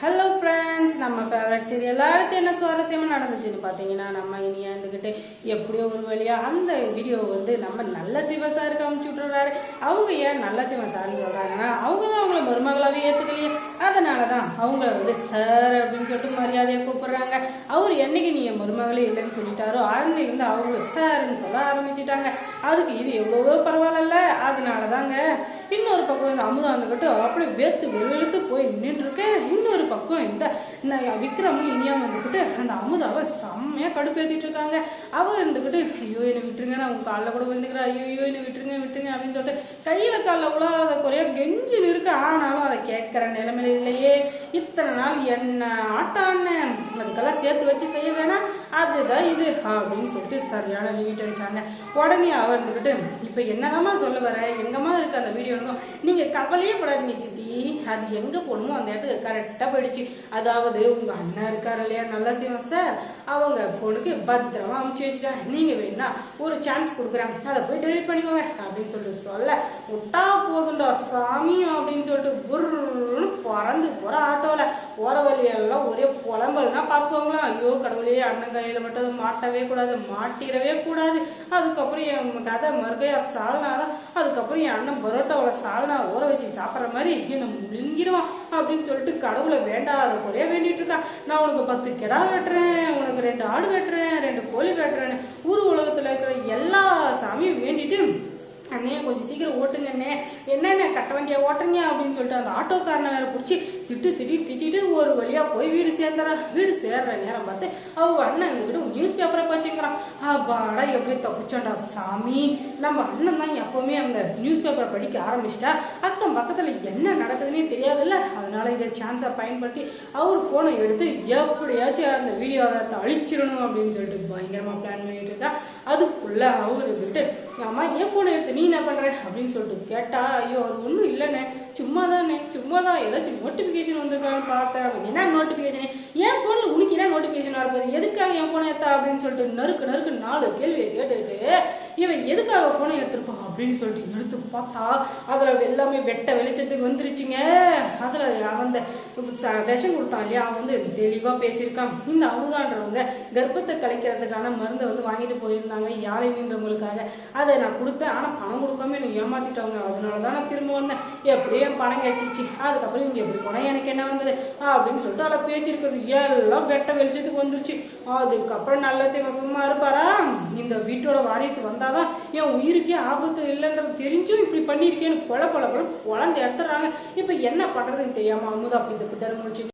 hello நம்ம favourite serial அடுத்து என்ன சுவாரஸ்யமாக நடந்துச்சுன்னு பார்த்தீங்கன்னா நம்ம இனி இருந்துக்கிட்டு எப்படியோ ஒரு வழியாக அந்த வீடியோ வந்து நம்ம நல்ல சிவ சாருக்கு அமுச்சு விட்டுறாரு. அவங்க ஏன் நல்ல சிவ சார்னு சொல்கிறாங்கன்னா அவங்க தான் அவங்கள மருமகளாகவே ஏற்றுக்கலையே அதனால தான் அவங்கள வந்து சார் அப்படின்னு சொல்லிட்டு மரியாதையை கூப்பிடுறாங்க. அவர் என்னைக்கு நீ என் மருமகளே இல்லைன்னு சொல்லிட்டாரோ அன்னையிலேருந்து அவங்க சார்னு சொல்ல ஆரம்பிச்சிட்டாங்க. அதுக்கு இது எவ்வளவோ பரவாயில்ல அதனால தாங்க இன்னொரு பக்கம் இந்த அமுதம் வந்துக்கிட்டு அப்படியே வேத்து வெறுத்து போய் நின்றுருக்கு இன்னொரு பக்கம் இந்த விக்ரமும் இனியாவும் வந்துக்கிட்டு அந்த அமுதாவை செம்மையா கடுப்பேத்திட்டு இருக்காங்க. அவ இருந்துக்கிட்டு ஐயோ என்னை விட்டுருங்க நான் உங்க காலில் கூட விழுந்துக்கிறேன். ஐயோ ஐயோ என்னை விட்டுருங்க விட்டுருங்க அப்படின்னு சொல்லிட்டு கையில காலில் உலாத குறையா கெஞ்சு இருக்கு. ஆனாலும் அதை கேட்குற நிலைமையில இல்லையே. இத்தனை நாள் என்ன ஆட்டான்னு அதுக்கெல்லாம் சேர்த்து வச்சு செய்ய வேணாம். அதுதான் இது அப்படின்னு சொல்லிட்டு சரியான லிமிட் அடிச்சாங்க. உடனே அவர் இருந்துக்கிட்டு இப்போ என்னதாம்மா சொல்ல வர? எங்கம்மா இருக்கு அந்த வீடியோ நீங்க கவலையே படாதீங்க சித்தி. அது எங்க போகணுமோ அந்த இடத்துக்கு கரெக்டாக போயிடுச்சு. அதாவது உங்க அண்ணன் இருக்காரு இல்லையா நல்லா செய்வோம் சார் அவங்க பொண்ணுக்கு பத்திரமா அமுச்சு வச்சுட்டேன் நீங்க வேணா ஒரு சான்ஸ் கொடுக்குறேன். அதை போய் டெலிட் பண்ணிக்கோங்க அப்படின்னு சொல்லிட்டு சொல்ல. விட்டா போதுண்டா சாமி அப்படின்னு சொல்லிட்டு புர் போகிற போற வழியெல்லாம் ஒரே புலம்பல்னா பார்த்துக்கோங்களேன். ஐயோ கடவுளே அண்ணன் கையில் மட்டும் மாட்டவே கூடாது மாட்டிடவே கூடாது. அதுக்கப்புறம் என் கதை மறுக்கையா சால்னாதான் அதுக்கப்புறம் என் அண்ணன் பரோட்டாவோட சால்னா ஊற வச்சு சாப்பிட்ற மாதிரி என்னை முழுங்கிடுவான் அப்படின்னு சொல்லிட்டு கடவுளை வேண்டாத குறைய வேண்டிட்டு இருக்கா. நான் உனக்கு பத்து கிடா வெட்டுறேன் உனக்கு ரெண்டு ஆடு வெட்டுறேன் ரெண்டு கோழி வெட்டுறேன்னு. ஊர் அண்ணே கொஞ்சம் சீக்கிரம் ஓட்டுங்கண்ணே என்னண்ணே கட்ட வண்டியா ஓட்டுறீங்க அப்படின்னு சொல்லிட்டு அந்த ஆட்டோக்காரனை வேற பிடிச்சி திட்டு திட்டி திட்டிட்டு ஒரு வழியா போய் வீடு சேர்ந்துறா. வீடு சேர்ற நேரம் பார்த்து அவங்க அண்ணன் எங்ககிட்ட நியூஸ் பேப்பரை வச்சுக்கிறான் அப்பாடா எப்படி தப்பிச்சோண்டா சாமி. நம்ம அண்ணன் தான் எப்பவுமே அந்த நியூஸ் பேப்பரை படிக்க ஆரம்பிச்சிட்டா. அக்கம் பக்கத்துல என்ன நடக்குதுன்னே தெரியாதுல்ல. அதனால இதை சான்ஸை பயன்படுத்தி அவர் ஃபோனை எடுத்து எப்படியாச்சும் அந்த வீடியோ ஆதாரத்தை அழிச்சிடணும் அப்படின்னு சொல்லிட்டு பயங்கரமா பிளான் பண்ணிட்டு இருக்கா. அதுக்குள்ள அவர் இருந்துட்டு அம்மா என் ஃபோனை எடுத்து நீ என்ன பண்ற? அப்படின்னு சொல்லிட்டு கேட்டா ஐயோ அது ஒன்றும் இல்லைண்ணே. சும்மா தானே சும்மா தான் ஏதாச்சும் நோட்டிஃபிகேஷன் வந்திருக்கான்னு பார்த்தேன். என்ன நோட்டிஃபிகேஷன் என் போன்ல உனக்கு என்ன நோட்டிஃபிகேஷன் வரப்போகுது? எதுக்காக என் போனை எடுத்தா? அப்படின்னு சொல்லிட்டு நறுக்கு நறுக்கு நாலு கேள்வியை கேட்டுட்டு இவன் எதுக்காக போனை எடுத்திருப்பான் அப்படின்னு சொல்லிட்டு எடுத்து பார்த்தா அதுல எல்லாமே வெட்ட வெளிச்சத்துக்கு வந்துருச்சுங்க. அதுல அவன் அந்த ச- விஷம் கொடுத்தான் இல்லையா? அவன் வந்து தெளிவா பேசியிருக்கான். இந்த அமுதான்றவங்க கர்ப்பத்தை கலைக்கிறதுக்கான மருந்தை வந்து வாங்கிட்டு போயிருந்தாங்க யாரை நின்றவங்களுக்காக. அதை நான் கொடுத்தேன். ஆனா பணம் கொடுக்காம என்னை ஏமாத்திட்டாங்க. அதனாலதான் நான் திரும்ப வந்தேன். எப்படியும் என் பணம் கிடைச்சிச்சு அதுக்கப்புறம் இவங்க எப்படி பணம் எனக்கு என்ன வந்தது? அப்படின்னு சொல்லிட்டு அதை பேசியிருக்கிறது. எல்லாம் வெட்ட வெளிச்சத்துக்கு வந்துருச்சு. அதுக்கப்புறம் நல்ல சிவன் சும்மா இருப்பாரா? இந்த வீட்டோட வாரிசு வந்தாதான் என் உயிருக்கே ஆபத்து இல்லைன்றது தெரிஞ்சும் இப்படி பண்ணியிருக்கேன்னு கொலை கொலை கொலை குழந்தை எடுத்துறாங்க இப்ப என்ன பண்றதுன்னு தெரியாம அமுதா அப்படி இந்த புத்தர் முடிச்சு